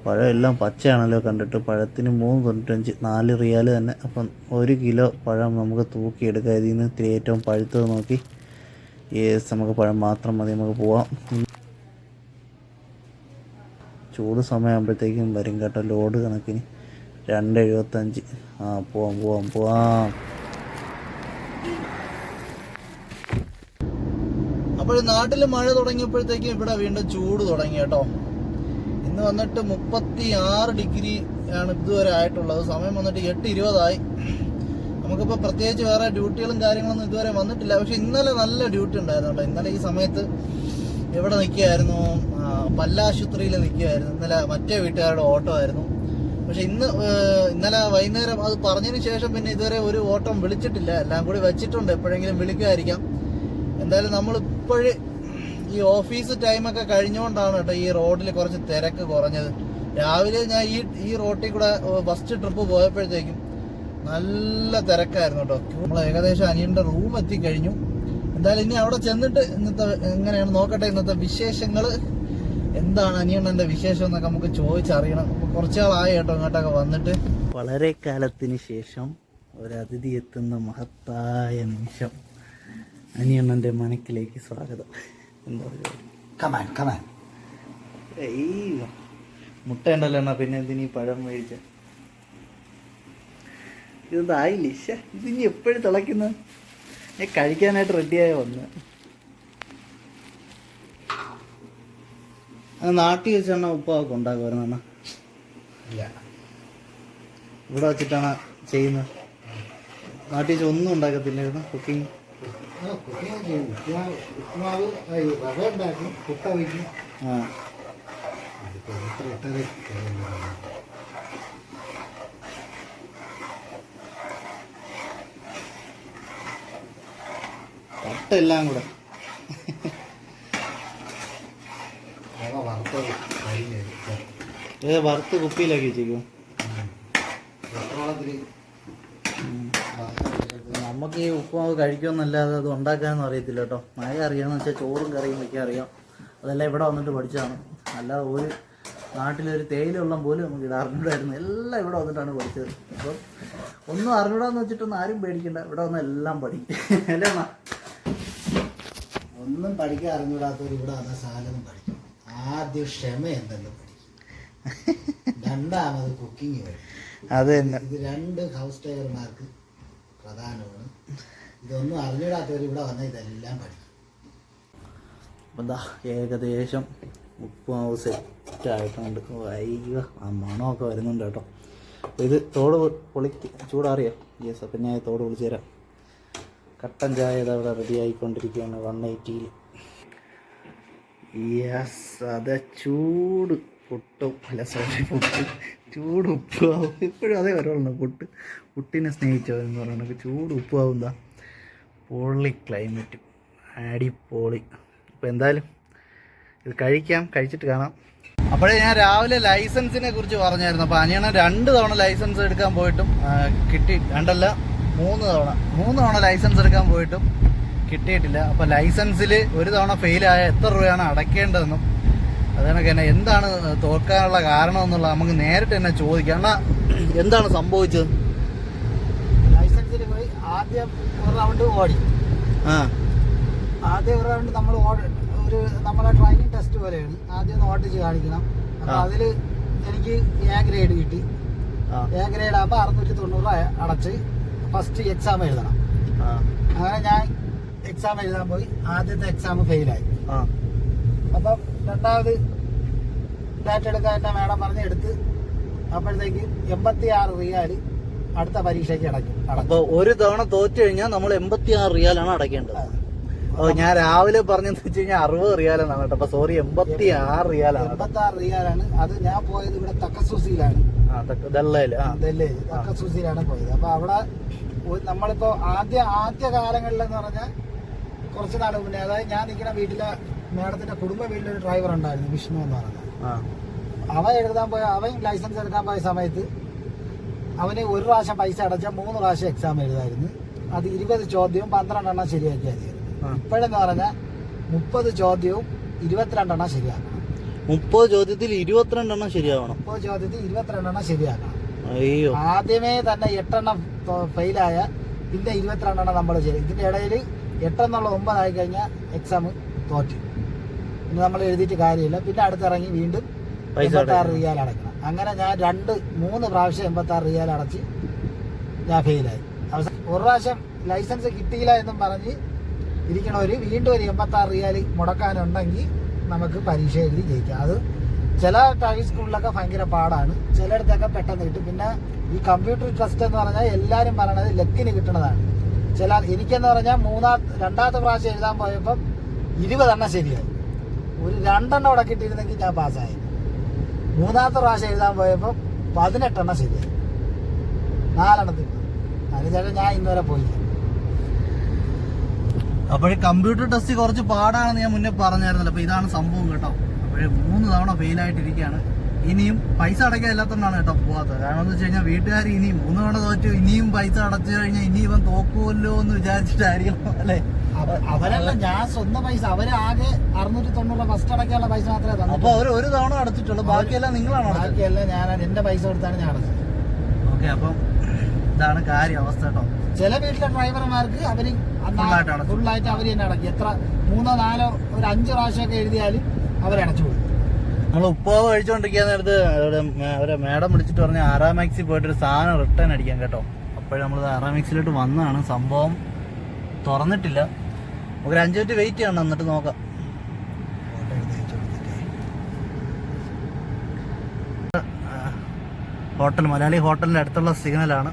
പഴം എല്ലാം പച്ചയാണല്ലോ കണ്ടിട്ട്. പഴത്തിന് മൂന്ന് തൊണ്ണൂറ്റഞ്ച് നാല് റിയാൽ തന്നെ. അപ്പം ഒരു കിലോ പഴം നമുക്ക് തൂക്കിയെടുക്കാം. ഇതിൽ നിന്ന് ഇത്തിരി ഏറ്റവും പഴുത്തത് നോക്കി. ഏസ് നമുക്ക് പഴം മാത്രം മതി. നമുക്ക് പോവാം. ചൂട് സമയമാകുമ്പോഴത്തേക്കും വരും കേട്ടോ ലോഡ് കണക്കിന്. രണ്ട് എഴുപത്തഞ്ച് ആ പോവാം പോവാം പോവാം. അപ്പോൾ നാട്ടിൽ മഴ തുടങ്ങിയപ്പോഴത്തേക്കും ഇവിടെ വീണ്ടും ചൂട് തുടങ്ങി കേട്ടോ. ഇന്ന് വന്നിട്ട് മുപ്പത്തി ആറ് ഡിഗ്രി ആണ് ഇതുവരെ ആയിട്ടുള്ളത്. സമയം വന്നിട്ട് എട്ട് ഇരുപതായി. നമുക്കിപ്പോൾ പ്രത്യേകിച്ച് വേറെ ഡ്യൂട്ടികളും കാര്യങ്ങളൊന്നും ഇതുവരെ വന്നിട്ടില്ല. പക്ഷെ ഇന്നലെ നല്ല ഡ്യൂട്ടി ഉണ്ടായിരുന്നു കേട്ടോ. ഇന്നലെ ഈ സമയത്ത് ഇവിടെ നിൽക്കുകയായിരുന്നു. പല്ലാശുപത്രിയിൽ നിൽക്കുകയായിരുന്നു. ഇന്നലെ മറ്റേ വീട്ടുകാരുടെ ഓട്ടോ ആയിരുന്നു. പക്ഷെ ഇന്ന് ഇന്നലെ വൈകുന്നേരം അത് പറഞ്ഞതിന് ശേഷം പിന്നെ ഇതുവരെ ഒരു ഓട്ടം വിളിച്ചിട്ടില്ല. എല്ലാം കൂടി വെച്ചിട്ടുണ്ട്. എപ്പോഴെങ്കിലും വിളിക്കുമായിരിക്കാം. എന്തായാലും നമ്മൾ ഇപ്പോഴും ഈ ഓഫീസ് ടൈമൊക്കെ കഴിഞ്ഞുകൊണ്ടാണ് കേട്ടോ ഈ റോഡിൽ കുറച്ച് തിരക്ക് കുറഞ്ഞത്. രാവിലെ ഞാൻ ഈ ഈ റോട്ടിൽ കൂടെ ഫസ്റ്റ് ട്രിപ്പ് പോയപ്പോഴത്തേക്കും നല്ല തിരക്കായിരുന്നു കേട്ടോ. നമ്മൾ ഏകദേശം അനിയന്റെ റൂം എത്തിക്കഴിഞ്ഞു. എന്തായാലും ഇനി അവിടെ ചെന്നിട്ട് ഇന്നത്തെ എങ്ങനെയാണ് നോക്കട്ടെ ഇന്നത്തെ വിശേഷങ്ങൾ എന്താണ് അനിയണ്ണന്റെ വിശേഷം എന്നൊക്കെ നമുക്ക് ചോദിച്ചറിയണം. കുറച്ചാളായി കുറച്ച് നാളായി കേട്ടോ ഇങ്ങോട്ടൊക്കെ വന്നിട്ട്. വളരെ കാലത്തിന് ശേഷം ഒരതിഥി എത്തുന്ന മഹത്തായ നിമിഷം. അനിയണ്ണന്റെ മനക്കിലേക്ക് സ്വാഗതം. എന്താ പറയുക കമാൻ കമാൻ ഈ മുട്ട ഉണ്ടല്ലോ അണ്ണാ പിന്നെ എന്തിനീ പഴം മേടിച്ച? ഇതൊന്നും ആയില്ലേ? ഇത് ഇനി എപ്പോഴും തിളയ്ക്കുന്നു? ഞാൻ കഴിക്കാനായിട്ട് റെഡിയായി വന്ന് നാട്ടിൽ വെച്ചാണ് ഉപ്പൊക്കെ ഉണ്ടാക്കുമായിരുന്നു ഇല്ല. ഇവിടെ വെച്ചിട്ടാണ് ചെയ്യുന്നത്. നാട്ടിൽ വെച്ച് ഒന്നും ഉണ്ടാക്കത്തില്ലായിരുന്നു. കുക്കിംഗ് ആ, കുക്കിംഗ് ചെയ്യും ഉപ്പുമാവ് ഉപ്പുമാവ് ആ, ഈ റവ ഉണ്ടാക്കും പുട്ട വയ്ക്കും ആ അതിപ്പോ എത്ര ഇട്ടത് കട്ടെല്ലാം കൂടെ റവ വറുത്തത് കഴിഞ്ഞത് ഇത് വറുത്ത് കുപ്പിയിലാക്കി വെച്ചേക്കും. നമുക്ക് ഈ ഉപ്പുമാവ് കഴിക്കുമെന്നല്ലാതെ അത് ഉണ്ടാക്കാനൊന്നും അറിയത്തില്ല കേട്ടോ. മഴ അറിയാമെന്ന് വെച്ചാൽ ചോറും കറിയും വയ്ക്കാൻ അറിയാം. അതെല്ലാം ഇവിടെ വന്നിട്ട് പഠിച്ചതാണ്. അല്ലാതെ ഒരു നാട്ടിലൊരു തേയിലുള്ള പോലും നമുക്ക് ഇത് അറിഞ്ഞൂടായിരുന്നു. എല്ലാം ഇവിടെ വന്നിട്ടാണ് പഠിച്ചത്. അപ്പം ഒന്നും അറിഞ്ഞൂടാന്ന് വെച്ചിട്ടൊന്നും ആരും പേടിക്കണ്ട. ഇവിടെ വന്ന് എല്ലാം പഠിക്കും. അല്ലേ അണ്ണാ ഒന്നും പഠിക്കാൻ അറിഞ്ഞൂടാത്തവർ ഇവിടെ വന്ന സാധനം പഠിക്കും. ആദ്യം ക്ഷമ എന്തെന്ന് പഠിക്കും? രണ്ടാമത് കുക്കിംഗ് അത് തന്നെ ഇത് രണ്ട് ഹൗസ് ഡ്രൈവർമാർക്ക് പ്രധാനമാണ്. ഇതൊന്നും അറിഞ്ഞിടാത്തവർ ഇവിടെ വന്നാൽ ഇതെല്ലാം പഠിക്കും. അപ്പം എന്താ ഏകദേശം ഉപ്പുമാവ് സെറ്റ് ആയിട്ടുണ്ട്. ഓ, അയ്യോ ആ മണമൊക്കെ വരുന്നുണ്ട് കേട്ടോ. ഇത് തോട് പൊളിക്ക് ചൂടാറിയോ? യെസ് അപ്പം ഞാൻ തോട് പൊളിച്ചു തരാം. കട്ടൻ ചായ ഇത് അവിടെ റെഡി ആയിക്കൊണ്ടിരിക്കുകയാണ് വൺ എയ്റ്റിയിൽ യെസ് അതെ ചൂട്. പുട്ടും അല്ല സോറി പുട്ട്. ചൂട് ഉപ്പുമാവും. ഇപ്പോഴും അതേ വരവുള്ളൂ പുട്ട്. പുട്ടിനെ സ്നേഹിച്ചോ എന്ന് പറയുന്നത്. ചൂട് ഉപ്പ് എന്താ? പൊള്ളി ക്ലൈമറ്റ് അടിപൊളി. അപ്പോൾ എന്തായാലും ഇത് കഴിക്കാം. കഴിച്ചിട്ട് കാണാം. അപ്പോഴേ ഞാൻ രാവിലെ ലൈസൻസിനെ കുറിച്ച് പറഞ്ഞായിരുന്നു. അപ്പോൾ അനിയണ രണ്ട് തവണ ലൈസൻസ് എടുക്കാൻ പോയിട്ടും കിട്ടി രണ്ടല്ല മൂന്ന് തവണ. മൂന്ന് തവണ ലൈസൻസ് എടുക്കാൻ പോയിട്ടും കിട്ടിയിട്ടില്ല. അപ്പോൾ ലൈസൻസിൽ ഒരു തവണ ഫെയിലായ എത്ര രൂപയാണ് അടയ്ക്കേണ്ടതെന്നും അത് കണക്ക് തന്നെ എന്താണ് തോൽക്കാനുള്ള കാരണം എന്നുള്ള നമുക്ക് നേരിട്ട് തന്നെ ചോദിക്കാം. എന്നാ എന്താണ് സംഭവിച്ചത്? പോയി ആദ്യം ഒരു റൗണ്ട് ഓടി. ആ. ആദ്യം ഒരു റൗണ്ട് നമ്മൾ ഒരു നമ്മളെ ട്രെയിനിങ് ടെസ്റ്റ് പോലെയാണ്. ആദ്യം ഒന്ന് ഓട്ടിച്ച് കാണിക്കണം. അപ്പൊ അതിൽ അതിൽ എനിക്ക് എ ഗ്രേഡ് കിട്ടി. എ ഗ്രേഡ് ആകുമ്പോൾ അറുന്നൂറ്റി തൊണ്ണൂറ് അടച്ച് ഫസ്റ്റ് എക്സാം എഴുതണം. അങ്ങനെ ഞാൻ എക്സാം എഴുതാൻ പോയി. ആദ്യത്തെ എക്സാം ഫെയിലായി അപ്പം രണ്ടാമത് ഡാറ്റ എടുക്കാൻ എന്നെ മേഡം പറഞ്ഞ് എടുത്ത് അപ്പോഴത്തേക്ക് എൺപത്തി ആറ് റിയാൽ അടുത്ത പരീക്ഷയ്ക്ക് അടയ്ക്കും. അപ്പൊ ഒരു തവണ തോറ്റു കഴിഞ്ഞാൽ നമ്മൾ എൺപത്തി ആറ് റിയാലാണ് അടയ്ക്കേണ്ടത്. ഓ ഞാൻ രാവിലെ പറഞ്ഞെന്ന് വെച്ച് കഴിഞ്ഞാൽ അറുപത് റിയാലാണ് കേട്ടോ. അപ്പൊ സോറി എൺപത്തി ആറ് റിയാലാണ്. എൺപത്തി ആറ് റിയാലാണ്. അത് ഞാൻ പോയത് ഇവിടെ തക്കസൂസിയിലാണ്. തക്കസൂസിയിലാണ് പോയത്. അപ്പൊ അവിടെ നമ്മളിപ്പോ ആദ്യ ആദ്യ കാലങ്ങളിലെന്ന് പറഞ്ഞാൽ കുറച്ച് നാൾ മുന്നേ അതായത് ഞാൻ നിൽക്കുന്ന വീട്ടിലെ മേഡത്തിന്റെ കുടുംബ വീട്ടിലൊരു ഡ്രൈവർ ഉണ്ടായിരുന്നു വിഷ്ണു എന്ന് പറയുന്നത്. അവൻ എഴുതാൻ പോയ അവൻ ലൈസൻസ് എടുക്കാൻ പോയ സമയത്ത് അവന് ഒരു പ്രാവശ്യം പൈസ അടച്ച മൂന്ന് പ്രാവശ്യം എക്സാം എഴുതായിരുന്നു. അത് ഇരുപത് ചോദ്യവും പന്ത്രണ്ടെണ്ണം ശരിയാക്കിയാൽ. ഇപ്പോഴെന്ന് പറഞ്ഞാൽ മുപ്പത് ചോദ്യവും ഇരുപത്തിരണ്ടെണ്ണം ശരിയാക്കണം. മുപ്പത് ചോദ്യത്തിൽ ഇരുപത്തിരണ്ടെണ്ണം ശരിയാവണം. മുപ്പത് ചോദ്യത്തിൽ ഇരുപത്തിരണ്ടെണ്ണം ശരിയാക്കണം. അയ്യോ. ആദ്യമേ തന്നെ എട്ടെണ്ണം ഫെയിലായ പിന്നെ ഇരുപത്തിരണ്ടെണ്ണം നമ്മൾ ചെയ്യും ഇതിന്റെ ഇടയിൽ എട്ടെന്നുള്ള ഒമ്പതായി കഴിഞ്ഞാൽ എക്സാം തോറ്റു. നമ്മൾ എഴുതിയിട്ട് കാര്യമില്ല. പിന്നെ അടുത്തിറങ്ങി വീണ്ടും എൺപത്താറ്. റിയാൽ അടയ്ക്കണം. അങ്ങനെ ഞാൻ രണ്ട് മൂന്ന് പ്രാവശ്യം എൺപത്താറ് റിയാൽ അടച്ച് ഞാൻ ഫെയിലായി. അവസാനം ഒരു പ്രാവശ്യം ലൈസൻസ് കിട്ടിയില്ല എന്നും പറഞ്ഞ് ഇരിക്കണവര് വീണ്ടും ഒരു എൺപത്താറ് റിയാൽ മുടക്കാനുണ്ടെങ്കിൽ നമുക്ക് പരീക്ഷ എഴുതി ജയിക്കാം. അത് ചില ഡ്രൈവിംഗ് സ്കൂളിലൊക്കെ ഭയങ്കര പാടാണ്. ചിലയിടത്തൊക്കെ പെട്ടെന്ന് കിട്ടും. പിന്നെ ഈ കമ്പ്യൂട്ടർ ട്രസ്റ്റ് എന്ന് പറഞ്ഞാൽ എല്ലാവരും പറയണത് ലക്കിന് കിട്ടണതാണ്. ചില എനിക്കെന്ന് പറഞ്ഞാൽ മൂന്നാ രണ്ടാമത്തെ പ്രാവശ്യം എഴുതാൻ പോയപ്പം ഇരുപതെണ്ണം ശരിയായി. ഒരു രണ്ടെണ്ണം അവിടെ കിട്ടിയിരുന്നെങ്കിൽ ഞാൻ പാസ്സായി. മൂന്നാമത്തെ പ്രാവശ്യം എഴുതാൻ പോയപ്പോൾ പതിനെട്ടെണ്ണം ശരിയായി. നാലെണ്ണത്തിൽ അതിനുശേഷം ഞാൻ ഇന്നുവരെ പോയില്ല. അപ്പോഴേ കമ്പ്യൂട്ടർ ടെസ്റ്റ് കുറച്ച് പാടാണെന്ന് ഞാൻ മുന്നേ പറഞ്ഞായിരുന്നല്ലോ. അപ്പൊ ഇതാണ് സംഭവം കേട്ടോ. അപ്പോഴേ മൂന്ന് തവണ ഫെയിലായിട്ടിരിക്കുകയാണ് ഇനിയും പൈസ അടയ്ക്കാൻ ഇല്ലാത്തതാണ് കേട്ടോ പോവാത്തത്. കാരണം എന്ന് വെച്ച് കഴിഞ്ഞാൽ വീട്ടുകാർ ഇനിയും മൂന്ന് തവണ തോറ്റു ഇനിയും പൈസ അടച്ചു കഴിഞ്ഞാൽ ഇനി ഇവൻ തോക്കുമല്ലോ എന്ന് വിചാരിച്ചിട്ടായിരിക്കണം അല്ലേ? അവരല്ല ഞാൻ സ്വന്തം പൈസ അവർ ആകെ അറുന്നൂറ്റി തൊണ്ണൂറ് ഫസ്റ്റ് അടക്കാനുള്ള പൈസ മാത്രമേ അപ്പൊ തന്നിട്ടുള്ളൂ അവർ ഒരു തവണ അടച്ചിട്ടുള്ളൂ. ബാക്കിയെല്ലാം നിങ്ങളാണ് ബാക്കിയല്ല ഞാൻ എന്റെ പൈസ കൊടുത്താണ് ഞാൻ അടച്ചത്. ഓക്കെ അപ്പം ഇതാണ് കാര്യം അവസ്ഥ കേട്ടോ. ചില വീട്ടിലെ ഡ്രൈവർമാർക്ക് അവർ. ഫുള്ളായിട്ട് അവർ തന്നെ അടക്കി. എത്ര മൂന്നോ നാലോ ഒരു അഞ്ച് പ്രാവശ്യമൊക്കെ എഴുതിയാലും അവരടച്ചു കൊടുക്കും. നമ്മൾ ഉപ്പാവ് കഴിച്ചുകൊണ്ടിരിക്കുന്ന നേരത്ത് അവരെ മേഡം വിളിച്ചിട്ട് പറഞ്ഞ ആറാം മാക്സിൽ പോയിട്ട് ഒരു സാധനം റിട്ടേൺ അടിക്കാൻ കേട്ടോ. അപ്പോഴും നമ്മൾ ആറാം മാക്സിലോട്ട് വന്നതാണ്. സംഭവം തുറന്നിട്ടില്ല. ഒരു അഞ്ചു മിനിറ്റ് വെയിറ്റ് ചെയ്യണം എന്നിട്ട് നോക്കാം. ഹോട്ടൽ മലയാളി ഹോട്ടലിന്റെ അടുത്തുള്ള സിഗ്നലാണ്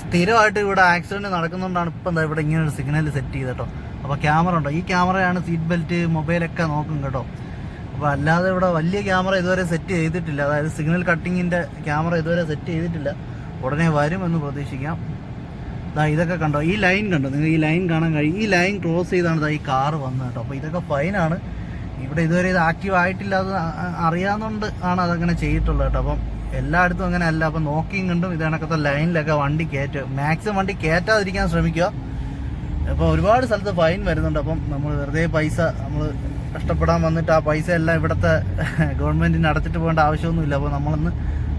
സ്ഥിരമായിട്ട് ഇവിടെ ആക്സിഡന്റ് നടക്കുന്നതുകൊണ്ടാണ് ഇപ്പം എന്താ ഇവിടെ ഇങ്ങനെ ഒരു സിഗ്നൽ സെറ്റ് ചെയ്ത് കേട്ടോ. അപ്പോൾ ക്യാമറ ഉണ്ടോ? ഈ ക്യാമറയാണ് സീറ്റ് ബെൽറ്റ് മൊബൈലൊക്കെ നോക്കും കേട്ടോ. അപ്പോൾ അല്ലാതെ ഇവിടെ വലിയ ക്യാമറ ഇതുവരെ സെറ്റ് ചെയ്തിട്ടില്ല. അതായത് സിഗ്നൽ കട്ടിങ്ങിന്റെ ക്യാമറ ഇതുവരെ സെറ്റ് ചെയ്തിട്ടില്ല. ഉടനെ വരുമെന്ന് പ്രതീക്ഷിക്കാം. ഇതൊക്കെ കണ്ടോ? ഈ ലൈൻ കണ്ടോ? നിങ്ങൾ ഈ ലൈൻ കാണാൻ കഴിയും ഈ ലൈൻ ക്രോസ് ചെയ്താണ് ഈ കാറ് വന്നത് കേട്ടോ. അപ്പോൾ ഇതൊക്കെ ഫൈനാണ് ഇവിടെ ഇതുവരെ ഇത് ആക്റ്റീവ് ആയിട്ടില്ല അത് അറിയാവുന്നതുകൊണ്ട് ആണ് അതങ്ങനെ ചെയ്തിട്ടുള്ളത് കേട്ടോ. അപ്പം എല്ലായിടത്തും അങ്ങനെ അല്ല. അപ്പം നോക്കിയും കണ്ടും ഇത് കണക്കത്തെ ലൈനിലൊക്കെ വണ്ടി കയറ്റുക മാക്സിമം വണ്ടി കയറ്റാതിരിക്കാൻ ശ്രമിക്കുക. അപ്പോൾ ഒരുപാട് സ്ഥലത്ത് ഫൈൻ വരുന്നുണ്ട്. അപ്പം നമ്മൾ വെറുതെ പൈസ നമ്മൾ കഷ്ടപ്പെടാൻ വന്നിട്ട് ആ പൈസ എല്ലാം ഇവിടുത്തെ ഗവൺമെന്റിന് അടച്ചിട്ട് പോകേണ്ട ആവശ്യമൊന്നുമില്ല. അപ്പോൾ നമ്മളൊന്ന്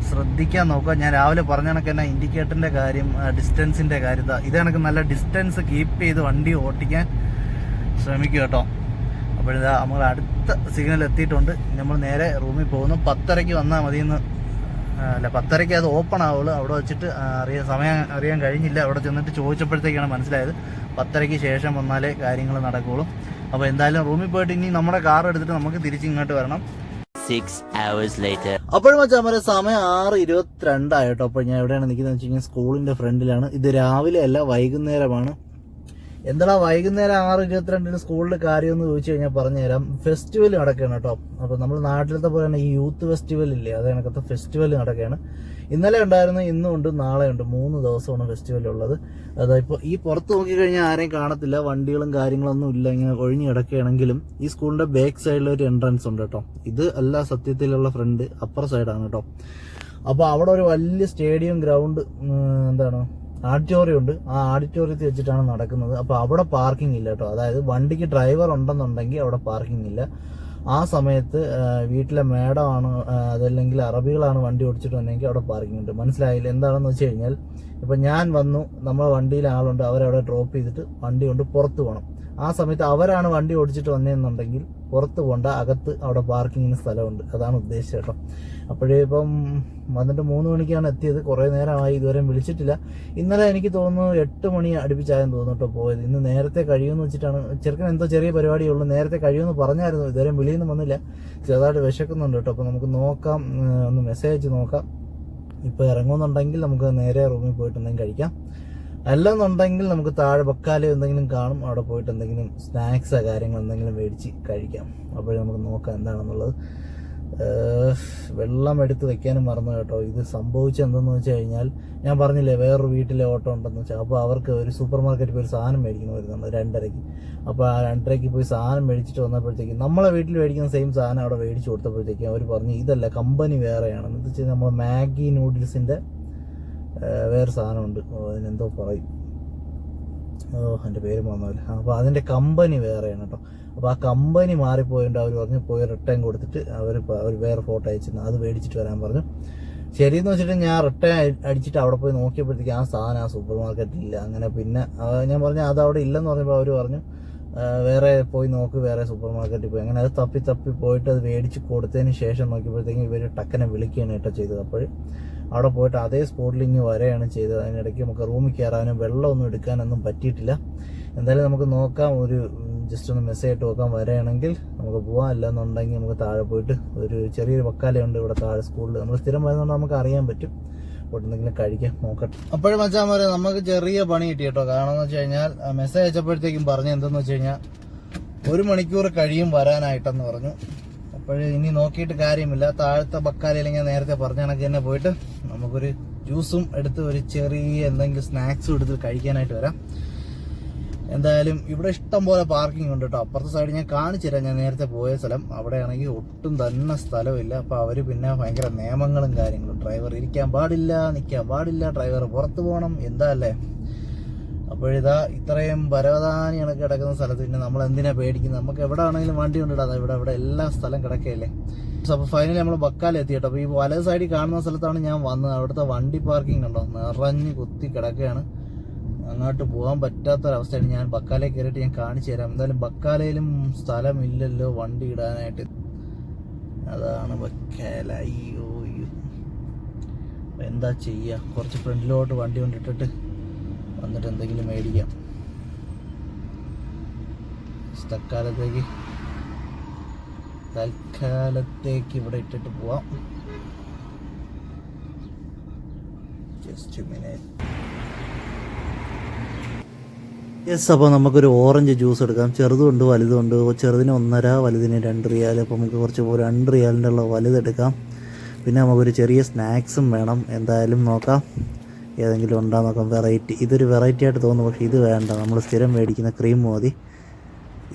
ശ്രദ്ധിക്കാൻ നോക്കുക. ഞാൻ രാവിലെ പറഞ്ഞ കണക്ക് തന്നെ ഇൻഡിക്കേറ്ററിന്റെ കാര്യം ഡിസ്റ്റൻസിന്റെ കാര്യം. ഇതാ. കണക്ക് നല്ല ഡിസ്റ്റൻസ് കീപ്പ് ചെയ്ത് വണ്ടി ഓട്ടിക്കാൻ ശ്രമിക്കുക കേട്ടോ. അപ്പോഴിതാ നമ്മൾ അടുത്ത സിഗ്നൽ എത്തിയിട്ടുണ്ട്. നമ്മൾ നേരെ റൂമിൽ പോകുന്നു. പത്തരയ്ക്ക് വന്നാൽ മതിയെന്ന് അല്ല പത്തരയ്ക്ക് അത് ഓപ്പൺ ആവുള്ളൂ. അവിടെ വെച്ചിട്ട് അറിയാൻ സമയം അറിയാൻ കഴിഞ്ഞില്ല. അവിടെ ചെന്നിട്ട് ചോദിച്ചപ്പോഴത്തേക്കാണ് മനസ്സിലായത്. പത്തരയ്ക്ക് ശേഷം വന്നാലേ കാര്യങ്ങൾ നടക്കുകയുള്ളൂ അപ്പോൾ എന്തായാലും റൂമിൽ പോയിട്ട് ഇനി നമ്മുടെ കാർ എടുത്തിട്ട് നമുക്ക് തിരിച്ച് ഇങ്ങോട്ട് വരണം. Six hours later. അപ്പോഴും വെച്ചാൽ മറ്റേ സമയം ആറ് ഇരുപത്തിരണ്ടായിട്ടോ. അപ്പോൾ ഞാൻ എവിടെയാണ് നിൽക്കുന്നത് വെച്ച് കഴിഞ്ഞാൽ സ്കൂളിന്റെ ഫ്രണ്ടിലാണ്. ഇത് രാവിലെ അല്ല വൈകുന്നേരമാണ്. എന്താണ് വൈകുന്നേരം ആറ് ഇരുപത്തിരണ്ടിന് കാര്യം എന്ന് ചോദിച്ചു കഴിഞ്ഞാൽ പറഞ്ഞുതരാം. ഫെസ്റ്റിവൽ നടക്കുകയാണ് കേട്ടോ. അപ്പോൾ നമ്മൾ നാട്ടിലത്തെ പോലെ തന്നെ ഈ യൂത്ത് ഫെസ്റ്റിവൽ ഇല്ലേ? അത് കണക്കത്തെ ഫെസ്റ്റിവൽ നടക്കുകയാണ്. ഇന്നലെ ഉണ്ടായിരുന്നു ഇന്നും ഉണ്ട് നാളെ ഉണ്ട്. മൂന്ന് ദിവസമാണ് ഫെസ്റ്റിവൽ ഉള്ളത്. അതായത് ഇപ്പോൾ ഈ പുറത്ത് നോക്കിക്കഴിഞ്ഞാൽ ആരെയും കാണത്തില്ല. വണ്ടികളും കാര്യങ്ങളൊന്നും ഇല്ല. ഇങ്ങനെ ഒഴിഞ്ഞു കിടക്കുകയാണെങ്കിലും ഈ സ്കൂളിന്റെ ബാക്ക് സൈഡിൽ ഒരു എൻട്രൻസ് ഉണ്ട് കേട്ടോ. ഇത് അല്ല സത്യത്തിലുള്ള ഫ്രണ്ട് അപ്പർ സൈഡാണ് കേട്ടോ. അപ്പോൾ അവിടെ ഒരു വലിയ സ്റ്റേഡിയം ഗ്രൗണ്ട് എന്താണ് ആഡിറ്റോറിയം ഉണ്ട്. ആ ആഡിറ്റോറിയത്തിൽ വെച്ചിട്ടാണ് നടക്കുന്നത്. അപ്പോൾ അവിടെ പാർക്കിംഗ് ഇല്ല കേട്ടോ. അതായത് വണ്ടിക്ക് ഡ്രൈവർ ഉണ്ടെന്നുണ്ടെങ്കിൽ അവിടെ പാർക്കിംഗ് ഇല്ല. ആ സമയത്ത് വീട്ടിലെ മേഡമാണ് അതല്ലെങ്കിൽ അറബികളാണ് വണ്ടി ഓടിച്ചിട്ട് വന്നെങ്കിൽ അവിടെ പാർക്കിംഗ് ഉണ്ട്. മനസ്സിലായില്ല? എന്താണെന്ന് വെച്ച് കഴിഞ്ഞാൽ ഇപ്പം ഞാൻ വന്നു നമ്മളെ വണ്ടിയിൽ ആളുണ്ട് അവരവിടെ ഡ്രോപ്പ് ചെയ്തിട്ട് വണ്ടി കൊണ്ട് പുറത്തു പോകണം ആ സമയത്ത് അവരാണ് വണ്ടി ഓടിച്ചിട്ട് വന്നതെന്നുണ്ടെങ്കിൽ പുറത്ത് പോകണ്ട അകത്ത് അവിടെ പാർക്കിങ്ങിന് സ്ഥലമുണ്ട്. അതാണ് ഉദ്ദേശിച്ചത് കേട്ടോ. അപ്പോഴേ ഇപ്പം വന്നിട്ട് മൂന്ന് മണിക്കാണ് എത്തിയത്. കുറേ നേരമായി ഇതുവരെ വിളിച്ചിട്ടില്ല. ഇന്നലെ എനിക്ക് തോന്നുന്നു എട്ട് മണി അടുപ്പിച്ചായെന്ന് തോന്നുന്നു കേട്ടോ പോയത്. ഇന്ന് നേരത്തെ കഴിയുമെന്ന് വെച്ചിട്ടാണ്. ചെറുക്കൻ എന്തോ ചെറിയ പരിപാടിയേ ഉള്ളൂ നേരത്തെ കഴിയുമെന്ന് പറഞ്ഞായിരുന്നു. ഇതുവരെ വിളിയൊന്നും വന്നില്ല. ചെറുതായിട്ട് വിശക്കുന്നുണ്ട് കേട്ടോ. അപ്പോൾ നമുക്ക് നോക്കാം ഒന്ന് മെസ്സേജ് നോക്കാം. ഇപ്പോൾ ഇറങ്ങുന്നുണ്ടെങ്കിൽ നമുക്ക് നേരെ റൂമിൽ പോയിട്ട് എന്തെങ്കിലും കഴിക്കാം. അല്ലെന്നുണ്ടെങ്കിൽ നമുക്ക് താഴെ ബക്കാലോ എന്തെങ്കിലും കാണും അവിടെ പോയിട്ട് എന്തെങ്കിലും സ്നാക്സോ കാര്യങ്ങൾ എന്തെങ്കിലും മേടിച്ച് കഴിക്കാം. അപ്പോഴേ നമുക്ക് നോക്കാം എന്താണെന്നുള്ളത്. വെള്ളം എടുത്ത് വെക്കാനും മറന്നു കേട്ടോ. ഇത് സംഭവിച്ചെന്തെന്ന് വെച്ച് കഴിഞ്ഞാൽ ഞാൻ പറഞ്ഞില്ലേ വേറൊരു വീട്ടിലെ ഓട്ടോ ഉണ്ടെന്ന് വെച്ചാൽ അപ്പോൾ അവർക്ക് ഒരു സൂപ്പർ മാർക്കറ്റിൽ പോയി സാധനം മേടിക്കണം വരുന്നുണ്ട് രണ്ടരയ്ക്ക്. അപ്പോൾ ആ രണ്ടരയ്ക്ക് പോയി സാധനം മേടിച്ചിട്ട് വന്നപ്പോഴത്തേക്കും നമ്മളെ വീട്ടിൽ മേടിക്കുന്ന സെയിം സാധനം അവിടെ മേടിച്ച് കൊടുത്തപ്പോഴത്തേക്കും അവർ പറഞ്ഞു ഇതല്ല കമ്പനി വേറെയാണ്. എന്ന് വെച്ചാൽ നമ്മൾ മാഗി നൂഡിൽസിന്റെ വേറെ സാധനമുണ്ട്. അതിനെന്തോ പറയും. ഓ എന്റെ പേര് മറന്നില്ല അപ്പോൾ അതിന്റെ കമ്പനി വേറെയാണ് കേട്ടോ അപ്പോൾ ആ കമ്പനി മാറിപ്പോയിട്ട് അവർ പറഞ്ഞു പോയി റിട്ടേൺ കൊടുത്തിട്ട് അവർ അവർ വേറെ ഫോട്ടോ അയച്ചിരുന്നു. അത് മേടിച്ചിട്ട് വരാൻ പറഞ്ഞു. ശരിയെന്ന് വെച്ചിട്ട് ഞാൻ റിട്ടേൺ അടിച്ചിട്ട് അവിടെ പോയി നോക്കിയപ്പോഴത്തേക്ക് ആ സാധനം ആ സൂപ്പർ മാർക്കറ്റിൽ ഇല്ല. അങ്ങനെ പിന്നെ ഞാൻ പറഞ്ഞു അത് അവിടെ ഇല്ലെന്ന് പറഞ്ഞപ്പോൾ അവർ പറഞ്ഞു വേറെ പോയി നോക്ക് വേറെ സൂപ്പർ മാർക്കറ്റിൽ പോയി. അങ്ങനെ അത് തപ്പി തപ്പി പോയിട്ട് അത് മേടിച്ച് കൊടുത്തതിന് ശേഷം നോക്കിയപ്പോഴത്തേക്കും ഇവർ ടക്കനെ വിളിക്കുകയാണ് കേട്ടോ ചെയ്തത് അപ്പോൾ അവിടെ പോയിട്ട് അതേ സ്പോട്ടിൽ ഇങ്ങ് വരെയാണ് ചെയ്തത്. അതിനിടയ്ക്ക് നമുക്ക് റൂമിൽ കയറാനും വെള്ളമൊന്നും എടുക്കാനൊന്നും പറ്റിയിട്ടില്ല. എന്തായാലും നമുക്ക് നോക്കാം ഒരു ജസ്റ്റ് ഒന്ന് മെസ്സേജ് ഇട്ട് നോക്കാം. വരെയാണെങ്കിൽ നമുക്ക് പോകാം അല്ലെന്നുണ്ടെങ്കിൽ നമുക്ക് താഴെ പോയിട്ട് ഒരു ചെറിയൊരു വക്കാലയുണ്ട് ഇവിടെ താഴെ സ്കൂളിൽ നമ്മൾ സ്ഥിരം വരുന്നതുകൊണ്ട് നമുക്ക് അറിയാൻ പറ്റും. എന്തെങ്കിലും കഴിക്കാം നോക്കട്ടെ. അപ്പോഴും വെച്ചാൽ പറയാം നമുക്ക് ചെറിയ പണി കിട്ടി കേട്ടോ കാരണം എന്ന് വെച്ച് കഴിഞ്ഞാൽ മെസ്സേജ് അയച്ചപ്പോഴത്തേക്കും പറഞ്ഞു എന്തെന്ന് വെച്ച് കഴിഞ്ഞാൽ ഒരു മണിക്കൂർ കഴിയും വരാനായിട്ടെന്ന് പറഞ്ഞു. അപ്പോൾ ഇനി നോക്കിയിട്ട് കാര്യമില്ല. താഴത്തെ ബക്കാലയിൽ ഞാൻ നേരത്തെ പറഞ്ഞ കണക്ക് തന്നെ പോയിട്ട് നമുക്കൊരു ജ്യൂസും എടുത്ത് ഒരു ചെറിയ എന്തെങ്കിലും സ്നാക്സും എടുത്ത് കഴിക്കാനായിട്ട് വരാം. എന്തായാലും ഇവിടെ ഇഷ്ടം പോലെ പാർക്കിംഗ് ഉണ്ട് കേട്ടോ. അപ്പുറത്തെ സൈഡ് ഞാൻ കാണിച്ചു തരാം. ഞാൻ നേരത്തെ പോയ സ്ഥലം. അവിടെയാണെങ്കിൽ ഒട്ടും തന്നെ സ്ഥലമില്ല. അപ്പോൾ അവർ പിന്നെ ഭയങ്കര നിയമങ്ങളും കാര്യങ്ങളും. ഡ്രൈവർ ഇരിക്കാൻ പാടില്ല നിൽക്കാൻ പാടില്ല. ഡ്രൈവർ പുറത്ത് പോകണം. എന്താ അല്ലേ? അപ്പോഴിതാ ഇത്രയും പരവധാനി കണക്ക് കിടക്കുന്ന സ്ഥലത്ത്. പിന്നെ നമ്മൾ എന്തിനാ പേടിക്കുന്നത് നമുക്ക് എവിടെ ആണെങ്കിലും വണ്ടി കൊണ്ടിടാതെ ഇവിടെ ഇവിടെ എല്ലാ സ്ഥലം കിടക്കുകയല്ലേ അപ്പോൾ ഫൈനലി നമ്മൾ ബക്കാലെത്തി കേട്ടോ. അപ്പോൾ ഈ വലത് സൈഡിൽ കാണുന്ന സ്ഥലത്താണ് ഞാൻ വന്നത്. അവിടുത്തെ വണ്ടി പാർക്കിംഗ് ഉണ്ടോ നിറഞ്ഞ് കുത്തി കിടക്കുകയാണ് അങ്ങോട്ട് പോകാൻ പറ്റാത്തൊരവസ്ഥയാണ് ഞാൻ ബക്കാലയിൽ കയറിയിട്ട് ഞാൻ കാണിച്ചു തരാം. എന്തായാലും ബക്കാലയിലും സ്ഥലമില്ലല്ലോ വണ്ടി ഇടാനായിട്ട്. അതാണ് ബക്കാല. അയ്യോ അയ്യോ. എന്താ ചെയ്യുക കുറച്ച് ഫ്രണ്ടിലോട്ട് വണ്ടി കൊണ്ടിട്ടിട്ട് വന്നിട്ട് എന്തെങ്കിലും മേടിക്കാം. തൽക്കാലത്തേക്ക് തൽക്കാലത്തേക്ക് ഇവിടെ ഇട്ടിട്ട് പോവാം. മിനിറ്റ് യെസ് അപ്പോൾ നമുക്കൊരു ഓറഞ്ച് ജ്യൂസ് എടുക്കാം. ചെറുതുണ്ട് വലുതുണ്ട്. ചെറുതിന് ഒന്നര വലുതിന് രണ്ട് റിയാൽ അപ്പോൾ നമുക്ക് കുറച്ച് രണ്ട് റിയാലിന്റെ ഉള്ള വലുതെടുക്കാം പിന്നെ നമുക്കൊരു ചെറിയ സ്നാക്സും വേണം. എന്തായാലും നോക്കാം. ഏതെങ്കിലും ഉണ്ടാ വെറൈറ്റി ഇതൊരു വെറൈറ്റി ആയിട്ട് തോന്നുന്നു പക്ഷേ ഇത് വേണ്ട. നമ്മൾ സ്ഥിരം മേടിക്കുന്ന ക്രീം മതി.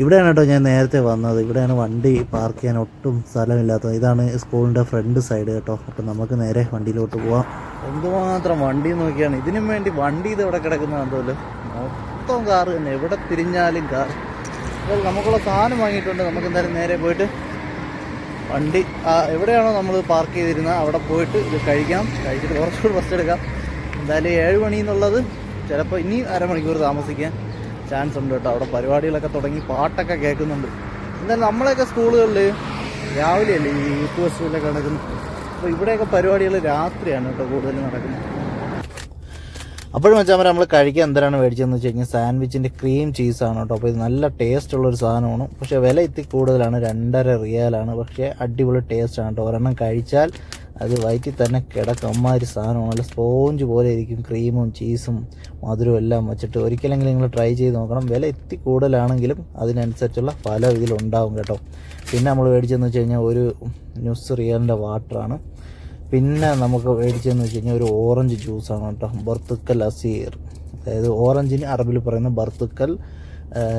ഇവിടെയാണ് കേട്ടോ ഞാൻ നേരത്തെ വന്നത്. ഇവിടെയാണ് വണ്ടി പാർക്ക് ചെയ്യാൻ ഒട്ടും സ്ഥലമില്ലാത്തത്. ഇതാണ് സ്കൂളിന്റെ ഫ്രണ്ട് സൈഡ് കേട്ടോ. അപ്പം നമുക്ക് നേരെ വണ്ടിയിലോട്ട് പോവാം. എന്തുമാത്രം വണ്ടി നോക്കിയാണ്. ഇതിനും വേണ്ടി വണ്ടി ഇത് ഇവിടെ കിടക്കുന്നതാണല്ലോ മൊത്തം കാറ് തന്നെ. എവിടെ തിരിഞ്ഞാലും കാർ അപ്പോൾ നമുക്കുള്ള സാധനം വാങ്ങിയിട്ടുണ്ട്. നമുക്ക് എന്തായാലും നേരെ പോയിട്ട് വണ്ടി എവിടെയാണോ നമ്മൾ പാർക്ക് ചെയ്തിരുന്നത് അവിടെ പോയിട്ട് ഇത് കഴിക്കാം. കഴിച്ചിട്ട് കുറച്ചുകൂടി റെസ്റ്റ് എടുക്കാം. എന്തായാലും ഏഴ് മണി എന്നുള്ളത് ചിലപ്പോൾ ഇനി അരമണിക്കൂർ താമസിക്കാൻ ചാൻസ് ഉണ്ട് കേട്ടോ. അവിടെ പരിപാടികളൊക്കെ തുടങ്ങി പാട്ടൊക്കെ കേൾക്കുന്നുണ്ട്. എന്തായാലും നമ്മളെയൊക്കെ സ്കൂളുകളിൽ രാവിലെയല്ലേ ഈ യൂത്ത് ഫെസ്റ്റിവലൊക്കെ നടക്കുന്നത്? അപ്പോൾ ഇവിടെയൊക്കെ പരിപാടികൾ രാത്രിയാണ് കേട്ടോ കൂടുതൽ നടക്കുന്നത്. അപ്പോഴും വെച്ചാൽ നമ്മൾ കഴിക്കാൻ എന്തിനാണ് മേടിച്ചതെന്ന് വെച്ച് കഴിഞ്ഞാൽ സാൻഡ്വിച്ചിന്റെ ക്രീം ചീസാണ് കേട്ടോ. അപ്പോൾ ഇത് നല്ല ടേസ്റ്റ് ഉള്ളൊരു സാധനമാണ്. പക്ഷേ വില ഇത്തി കൂടുതലാണ്. രണ്ടര റിയാലാണ്. പക്ഷേ അടിപൊളി ടേസ്റ്റാണ് കേട്ടോ. ഒരെണ്ണം കഴിച്ചാൽ അത് വയറ്റിൽ തന്നെ കിടക്കും. അമ്മാതിരി സാധനമാണ് നല്ല സ്പോഞ്ച് പോലെ ഇരിക്കും. ക്രീമും ചീസും മധുരവും എല്ലാം വെച്ചിട്ട് ഒരിക്കലെങ്കിലും നിങ്ങൾ ട്രൈ ചെയ്ത് നോക്കണം. വില എത്തി കൂടുതലാണെങ്കിലും അതിനനുസരിച്ചുള്ള ഫലം ഇതിലുണ്ടാവും കേട്ടോ. പിന്നെ നമ്മൾ മേടിച്ചതെന്ന് വെച്ച് കഴിഞ്ഞാൽ ഒരു ന്യൂസ് റിയലിന്റെ വാട്ടറാണ് പിന്നെ നമുക്ക് മേടിച്ചതെന്ന് വെച്ച് കഴിഞ്ഞാൽ ഒരു ഓറഞ്ച് ജ്യൂസാണ് കേട്ടോ. ബർത്തുക്കൽ അസീർ. അതായത് ഓറഞ്ചിന് അറബിൽ പറയുന്ന ബർത്തുക്കൽ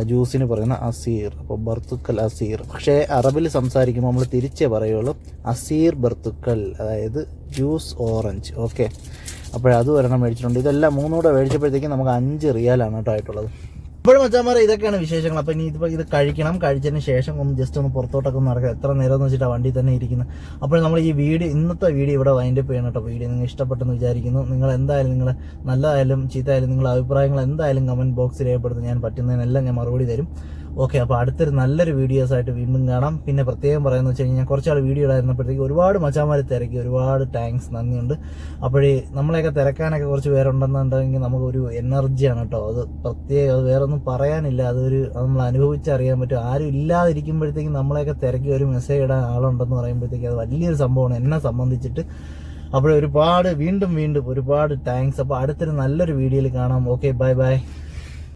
ജ്യൂസിന് പറയുന്ന അസീർ അപ്പോൾ ബർത്തുക്കൽ അസീർ. പക്ഷേ അറബിൽ സംസാരിക്കുമ്പോൾ നമ്മൾ തിരിച്ചേ പറയുള്ളൂ അസീർ ബർത്തുക്കൽ അതായത് ജ്യൂസ് ഓറഞ്ച്. ഓക്കെ. അപ്പോഴത് ഒരെണ്ണം മേടിച്ചിട്ടുണ്ട്. ഇതെല്ലാം മൂന്നൂടെ മേടിച്ചപ്പോഴത്തേക്കും നമുക്ക് അഞ്ച് റിയാലാണ് കേട്ടോ ആയിട്ടുള്ളത്. ഇപ്പോഴും മച്ചാമാരെ ഇതൊക്കെയാണ് വിശേഷങ്ങൾ. അപ്പോൾ ഇനി ഇതിപ്പോൾ ഇത് കഴിക്കണം. കഴിച്ചതിന് ശേഷം ഒന്ന് ജസ്റ്റ് ഒന്ന് പുറത്തോട്ടൊക്കെ ഒന്ന് നടക്കുക. എത്ര നേരം എന്ന് വെച്ചിട്ടാണ് വണ്ടി തന്നെ ഇരിക്കുന്നത് അപ്പോൾ നമ്മൾ ഈ വീഡിയോ ഇന്നത്തെ വീഡിയോ ഇവിടെ വൈൻഡപ്പ് ചെയ്യണം കേട്ടോ. വീഡിയോ നിങ്ങൾ ഇഷ്ടപ്പെട്ടെന്ന് വിചാരിക്കുന്നു. നിങ്ങൾ എന്തായാലും നിങ്ങൾ നല്ലതായാലും ചീത്തയായാലും നിങ്ങളുടെ അഭിപ്രായങ്ങൾ എന്തായാലും കമന്റ് ബോക്സിൽ രേഖപ്പെടുത്തും ഞാൻ പറ്റുന്നതിനെല്ലാം ഞാൻ മറുപടി തരും. ഓക്കെ അപ്പോൾ അടുത്തൊരു നല്ലൊരു വീഡിയോസ് ആയിട്ട് വീണ്ടും കാണാം. പിന്നെ പ്രത്യേകം പറയുന്നത് വെച്ച് കഴിഞ്ഞാൽ കുറച്ചാൾ വീഡിയോ ഇടായിരുന്നപ്പോഴത്തേക്ക് ഒരുപാട് മച്ചാമാർ തിരക്കി ഒരുപാട് താങ്ക്സ് നന്ദിയുണ്ട്. അപ്പോഴേ നമ്മളെയൊക്കെ തിരക്കാനൊക്കെ കുറച്ച് പേരുണ്ടെന്നുണ്ടെങ്കിൽ നമുക്കൊരു എനർജിയാണ് കേട്ടോ. അത് പ്രത്യേകം അത് വേറെ ഒന്നും പറയാനില്ല. അതൊരു അത് നമ്മൾ അനുഭവിച്ചറിയാൻ പറ്റും. ആരും ഇല്ലാതിരിക്കുമ്പോഴത്തേക്കും നമ്മളെയൊക്കെ തിരക്കി ഒരു മെസ്സേജ് ഇടാൻ ആളുണ്ടെന്ന് പറയുമ്പോഴത്തേക്ക് അത് വലിയൊരു സംഭവമാണ് എന്നെ സംബന്ധിച്ചിട്ട്. അപ്പോൾ ഒരുപാട് വീണ്ടും വീണ്ടും ഒരുപാട് താങ്ക്സ് അപ്പോൾ അടുത്തൊരു നല്ലൊരു വീഡിയോയിൽ കാണാം. Okay bye bye